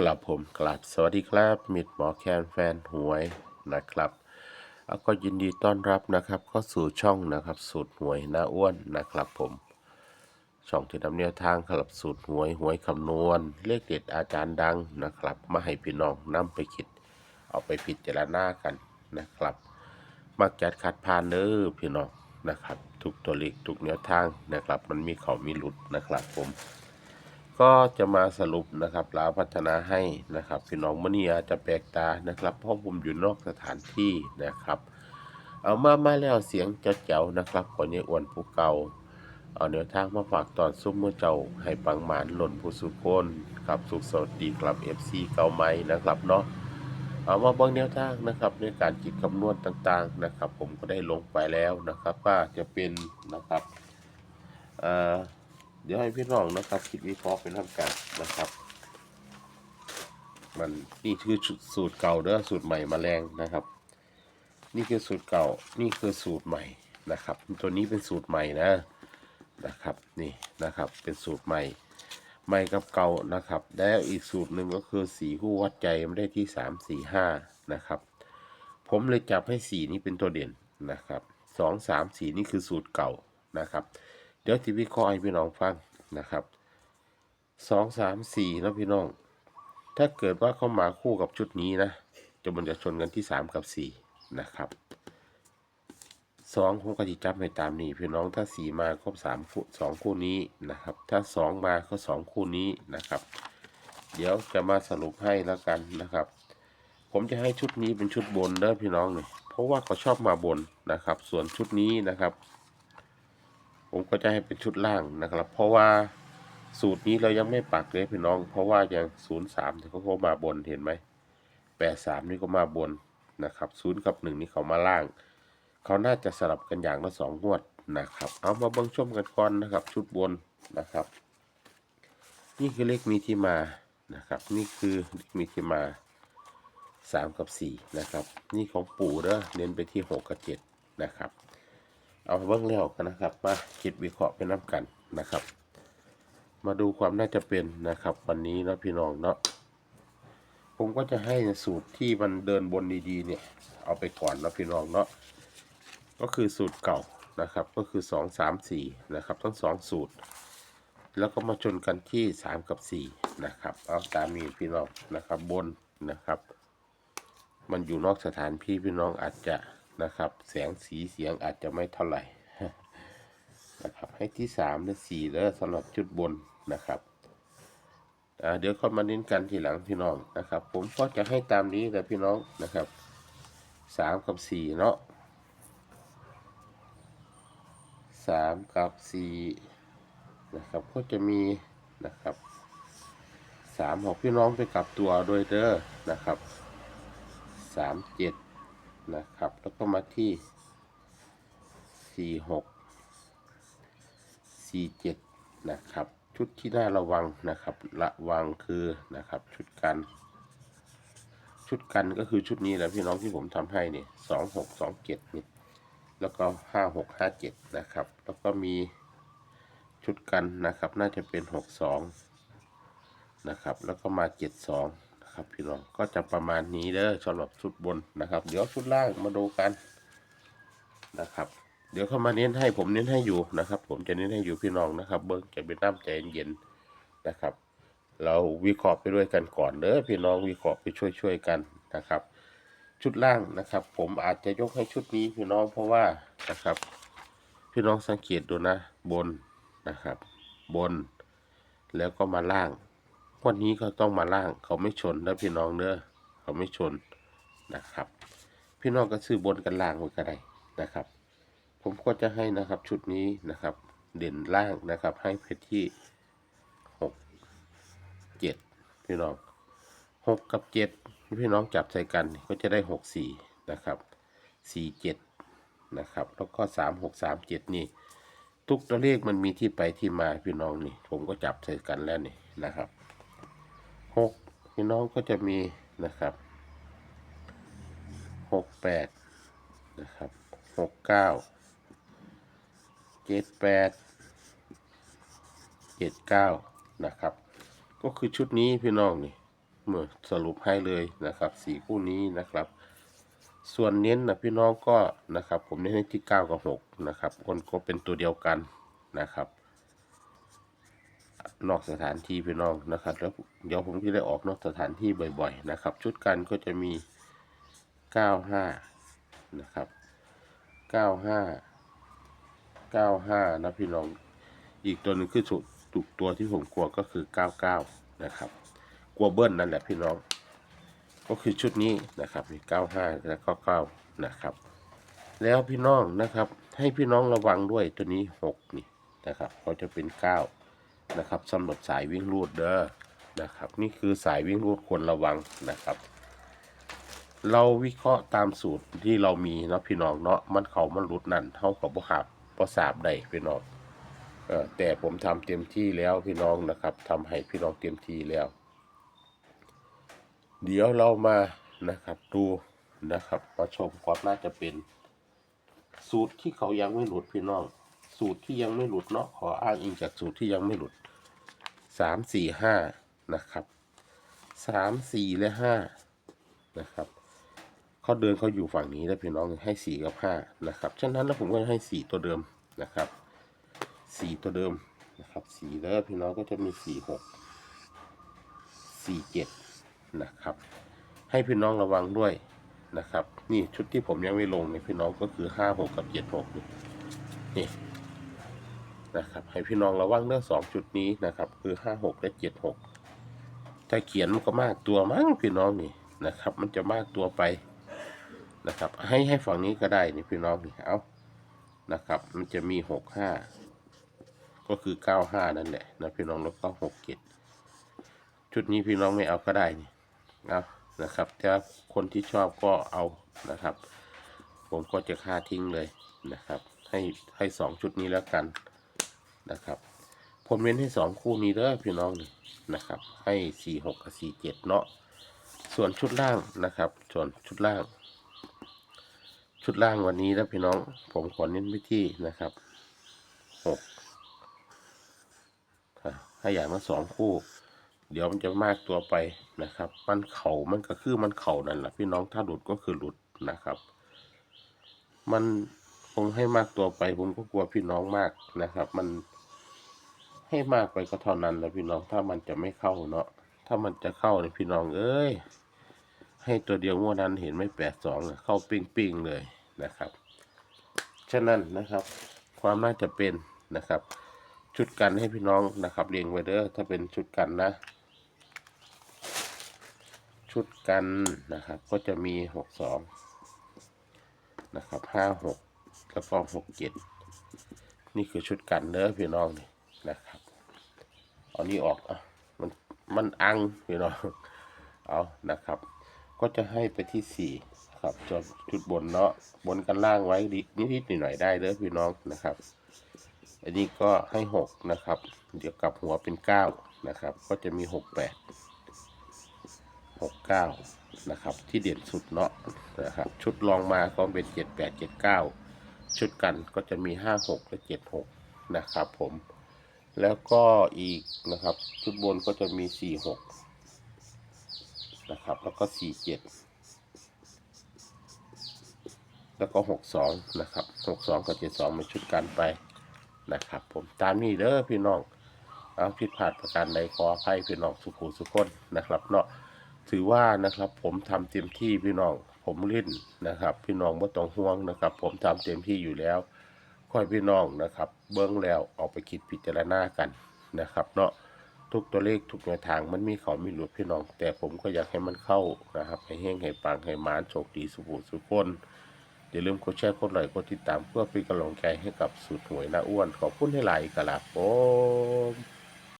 ครับผมกราบสวัสดีครับมิดหมอแคนแฟนหวยนะครับแล้วก็ยินดีต้อนรับนะครับเข้าสู่ช่องนะครับสูตรหวยหน้าอ้วนนะครับผม ช่องที่นำแนวทางสำหรับสูตรหวยหวยคำนวณ เลขเด็ดอาจารย์ดังนะครับ มาให้พี่น้องนำไปคิด เอาไปพิจารณากันนะครับ มักจัดคัดพานเด้อพี่น้องนะครับ ทุกตัวเลขทุกแนวทางนะครับ มันมีเขามีหลุดนะครับผม ก็จะมาสรุปนะครับลาวพัฒนาให้นะครับพี่น้องมณีอาจจะแปลกตานะครับ เพราะผมอยู่นอกสถานที่นะครับ เอามามาแล้วเสียงเจ้าเจ้านะครับคนนี้อ้วนผู้เก่าเอาเนื้อทางมาฝากตอนซุ้มมือเจ้าให้ปังหมานหล่นผู้สุคนครับสุขสวัสดีครับ FC เก่าใหม่นะครับเนาะเอามาบิ่งแนวทางนะครับในการคิดคำนวณต่างๆนะครับ ผมก็ได้ลงไปแล้วนะครับว่าจะเป็นนะครับเอ่อ เดี๋ยวให้พี่น้องนะครับคิดวิเคราะห์เป็นทำการนะครับ มันนี่คือสูตรเก่าเด้อสูตรใหม่มาแรงนะครับ นี่คือสูตรเก่านี่คือสูตรใหม่นะครับ ตัวนี้เป็นสูตรใหม่นะนะครับนี่นะครับเป็นสูตรใหม่ ใหม่กับเก่านะครับ แล้วอีกสูตรหนึ่งก็คือสีคู่วัดใจไม่ได้ที่สามสี่ห้านะครับ ผมเลยจับให้สีนี้เป็นตัวเด่นนะครับสองสามสีนี่คือสูตรเก่านะครับ ดี๋ยวที่วิเคราะห์ให้พี่น้องฟังนะครับสองสามสี่นะพี่น้อง ถ้าเกิดว่าเขามาคู่กับชุดนี้นะจะมันจะชนกันที่สามกับสี่นะครับสองผมก็จะจับให้ตามนี้พี่น้องถ้าสี่มาครบสามคู่สองคู่นี้นะครับ ถ้าสองมาก็สองคู่นี้นะครับ เดี๋ยวจะมาสรุปให้แล้วกันนะครับ ผมจะให้ชุดนี้เป็นชุดบนเด้อพี่น้องเลยเพราะว่าเขาชอบมาบนนะครับ ส่วนชุดนี้นะครับ ผมก็จะให้เป็นชุดล่างนะครับ เพราะว่าสูตรนี้เรายังไม่ปักเลยพี่น้อง เพราะว่ายังศูนย์สามเขาก็มาบนเห็นไหมแปดสามนี่ก็มาบนนะครับศูนย์กับหนึ่งนี่เขามาล่าง เขาน่าจะสลับกันอย่างละสองงวดนะครับ เอามาเบิ่งชมกันก่อนนะครับ ชุดบนนะครับ นี่คือเลขมีที่มานะครับ นี่คือเลขมีที่มาสามกับสี่นะครับ นี่ของปู่เด้อเน้นไปที่หกกับเจ็ดนะครับ เอาเบื้องแล้วกันนะครับ มาคิดวิเคราะห์เป็นน้ำกันนะครับ มาดูความน่าจะเป็นนะครับ วันนี้นะพี่น้องเนาะผมก็จะให้สูตรที่มันเดินบนดีๆเนี่ย เอาไปก่อนนะพี่น้องเนาะก็คือสูตรเก่านะครับ ก็คือสองสามสี่นะครับ ทั้งสองสูตร แล้วก็มาชนกันที่สามกับสี่นะครับ เอาตามนี้พี่น้องนะครับบนนะครับ มันอยู่นอกสถานที่พี่น้องอาจจะ นะครับ แสงสีเสียงอาจจะไม่เท่าไหร่นะครับ ให้ที่สามและสี่แล้วสำหรับจุดบนนะครับเดี๋ยวเข้ามาเน้นกันทีหลังพี่น้องนะครับ ผมก็จะให้ตามนี้แต่พี่น้องนะครับสามกับสี่เนาะสามกับสี่นะครับก็จะมีนะครับสามหกพี่น้องไปกลับตัวโดวยเด้อนะครับสามเจ็ด นะครับ แล้วก็มาที่สี่หกสี่เจ็ดนะครับ ชุดที่น่าระวังนะครับ ระวังคือนะครับ ชุดกัน ชุดกันก็คือชุดนี้แหละพี่น้องที่ผมทำให้เนี่ยสองหกสองเจ็ดนี่ แล้วก็ห้าหกห้าเจ็ดนะครับ แล้วก็มีชุดกันนะครับ น่าจะเป็นหกสองนะครับ แล้วก็มาเจ็ดสอง ครับ พี่น้องก็จะประมาณนี้เด้อสำหรับชุดบนนะครับ เดี๋ยวชุดล่างมาดูกันนะครับ เดี๋ยวเข้ามาเน้นให้ผมเน้นให้อยู่นะครับ ผมจะเน้นให้อยู่พี่น้องนะครับ เบิ้งจะเป็นน้ำใจเย็นๆนะครับ เราวิเคราะห์ไปด้วยกันก่อนเด้อพี่น้องวิเคราะห์ไปช่วยๆกันนะครับ ชุดล่างนะครับ ผมอาจจะยกให้ชุดนี้พี่น้องเพราะว่านะครับ พี่น้องสังเกตดูนะ บนนะครับ บนแล้วก็มาล่าง วันนี้ก็ต้องมาล่างเขาไม่ชนแล้วพี่น้องเด้อเขาไม่ชนนะครับ พี่น้องก็ซื้อบนกันล่างไว้ก็ได้นะครับ ผมก็จะให้นะครับชุดนี้นะครับ เด่นล่างนะครับ ให้เพชรที่หกเจ็ดพี่น้องหกกับเจ็ดพี่น้องจับใส่กันก็จะได้หกสี่นะครับสี่เจ็ดนะครับ แล้วก็สามหกสามเจ็ดนี่ ทุกตัวเลขมันมีที่ไปที่มาพี่น้องนี่ ผมก็จับใส่กันแล้วนี่นะครับ หกพี่น้องก็จะมีนะครับหกแปดนะครับหกเก้าเจ็ดแปดเจ็ดเก้านะครับ ก็คือชุดนี้พี่น้องนี่เมื่อสรุปให้เลยนะครับสี่คู่นี้นะครับ ส่วนเน้นนะพี่น้องก็นะครับ ผมเน้นที่เก้ากับหกนะครับคนก็เป็นตัวเดียวกันนะครับ นอกสถานที่พี่น้องนะครับ แล้วเดี๋ยวผมจะได้ออกนอกสถานที่บ่อย ๆ นะครับ ชุดกันก็จะมีเก้าห้านะครับเก้าห้าเก้าห้านะพี่น้อง อีกตัวหนึ่งคือสุดตุกตัวที่ผมกลัวก็คือเก้าเก้านะครับ กลัวเบิ้ลนั่นแหละพี่น้อง ก็คือชุดนี้นะครับมีเก้าห้าและก็เก้านะครับ แล้วพี่น้องนะครับ ให้พี่น้องระวังด้วยตัวนี้หกนี่นะครับเขาจะเป็นเก้า นะครับสำหรับสายวิ่งรูดเด้อนะครับ นี่คือสายวิ่งรูดควรระวังนะครับ เราวิเคราะห์ตามสูตรที่เรามีเนาะพี่น้องเนาะมันเขามันรุดนั่นเท่ากับบ่หับบ่สาบได้พี่น้องเออแต่ผมทำเต็มที่แล้วพี่น้องนะครับทำให้พี่น้องเต็มที่แล้ว เดี๋ยวเรามานะครับดูนะครับมาชมความน่าจะเป็นสูตรที่เขายังไม่หลุดพี่น้อง สูตรที่ยังไม่หลุดเนาะขออ้างอิงจากสูตรที่ยังไม่หลุดสามสี่ห้านะครับสามสี่และห้านะครับเขาเดินเขาอยู่ฝั่งนี้แล้วพี่น้องให้สี่กับห้านะครับฉะนั้นแล้วผมก็ให้สี่ตัวเดิมนะครับสี่ตัวเดิมนะครับสี่แล้วพี่น้องก็จะมีสี่หกสี่เจ็ดนะครับ ให้พี่น้องระวังด้วยนะครับ นี่ชุดที่ผมยังไม่ลงในพี่น้องก็คือห้าหกกับเจ็ดหกนี่ นะครับ ให้พี่น้องระวังเรื่องสองชุดนี้นะครับ คือห้าหกและเจ็ดหกถ้าเขียนมันก็มากตัวมั้งพี่น้องนี่นะครับ มันจะมากตัวไปนะครับ ให้ให้ฝั่งนี้ก็ได้นี่พี่น้องนี่เอานะครับ มันจะมีหกห้าก็คือเก้าห้านั่นแหละนะพี่น้องแล้วก็หกเจ็ดชุดนี้พี่น้องไม่เอาก็ได้นี่เอานะครับถ้าคนที่ชอบก็เอานะครับ ผมก็จะค่าทิ้งเลยนะครับ ให้ให้สองชุดนี้แล้วกัน นะครับผมเว้นให้สองคู่นี้เด้อพี่น้องนี่นะครับ ให้สี่หกกับสี่เจ็ดเนาะส่วนชุดล่างนะครับ ส่วนชุดล่าง ชุดล่างวันนี้แล้วพี่น้อง ผมขอเน้นไปที่นะครับหกถ้าอย่างละสองคู่ เดี๋ยวมันจะมากตัวไปนะครับ มันเข่ามันก็คือมันเข่านั่นแหละพี่น้องถ้าหลุดก็คือหลุดนะครับ มันผมให้มากตัวไป ผมก็กลัวพี่น้องมากนะครับ มัน ให้มากไปก็เท่านั้นแหละพี่น้องถ้ามันจะไม่เข้าเนาะถ้ามันจะเข้าเนี่ยพี่น้องเอ้ยให้ตัวเดียวงวดนั้นเห็นไม่แปดสองเข้าปิ้งปิ้งๆเลยนะครับฉะนั้นนะครับ ความน่าจะเป็นนะครับ ชุดกันให้พี่น้องนะครับเรียงไว้เด้อถ้าเป็นชุดกันนะ ชุดกันนะครับ ก็จะมีหกสองนะครับห้าหกแล้วก็หกเจ็ดนี่คือชุดกันเด้อพี่น้องนี่ นะครับเอานี้ออกอะมันมันอังพี่น้องเอานะครับ ก็จะให้ไปที่สี่ครับจนจุดบนเนาะบนกันล่างไว้ดินิดๆหน่อยๆได้เด้อพี่น้องนะครับ อันนี้ก็ให้หกนะครับ เดี๋ยวกลับหัวเป็นเก้านะครับ ก็จะมีหกแปดหกเก้านะครับ ที่เด่นสุดเนาะนะครับ ชุดรองมาก็เป็นเจ็ดแปดเจ็ดเก้าชุดกันก็จะมีห้าหกและเจ็ดหกนะครับผม แล้วก็อีกนะครับ ชุดบนก็จะมีสี่หกนะครับ แล้วก็สี่เจ็ดแล้วก็หกสองนะครับหกสองกับเจ็ดสองเป็นชุดกันไปนะครับ ผมตามนี้เด้อพี่น้องเอาผิดพลาดประการใดขออภัยพี่น้องสุขุสุขคนนะครับเนาะถือว่านะครับผมทำเต็มที่พี่น้องผมเล่นนะครับ พี่น้องไม่ต้องห่วงนะครับ ผมทำเต็มที่อยู่แล้วค่อยพี่น้องนะครับ เบิ้งแล้วออกไปคิดพิจารณากันนะครับ เนาะทุกตัวเลขทุกแนวทางมันมีเขามีหลุดพี่น้อง แต่ผมก็อยากให้มันเข้านะครับให้เฮงให้ปังให้หมานโชคดีสุขุสุขคนอย่าลืมกดแชร์กดไลค์กดติดตามเพื่อเป็นกำลังใจให้กับสุดหวยนาอ้วน ขอบคุณให้หลายกะลาผม